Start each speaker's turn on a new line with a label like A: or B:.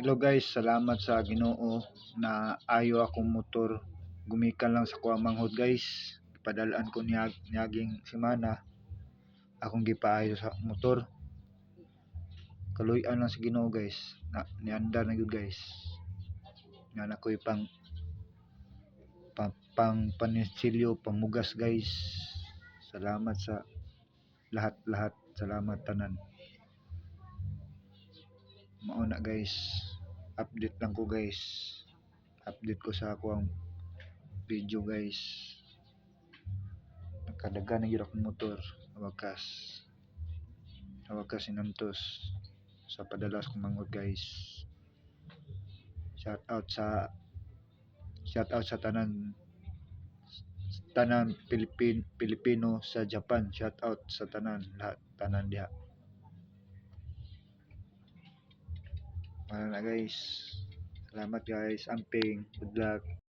A: Hello guys, salamat sa Ginoo na ayo akong motor. Gumikan lang sa kuwang manghod guys. Padalaan ko niya niyaging semana akong gipaayo sa motor. Kaluy-an lang sa Ginoo guys. Na niandar na gyud guys. Nga na ko'y pang pang, pang paninsilyo, pamugas guys. Salamat sa lahat-lahat. Salamat tanan. Mao na guys. Update lang ko guys. Update ko sa akong video guys. Nakadaga na akong motor. Wakas. Wakas sinantos sa padala sa manghod guys. Shout out sa shout out sa tanan tanan Pilipin Pilipino sa Japan. Shout out sa tanan lahat tanan diha. Wala na guys. Salamat guys. Amping. Good luck.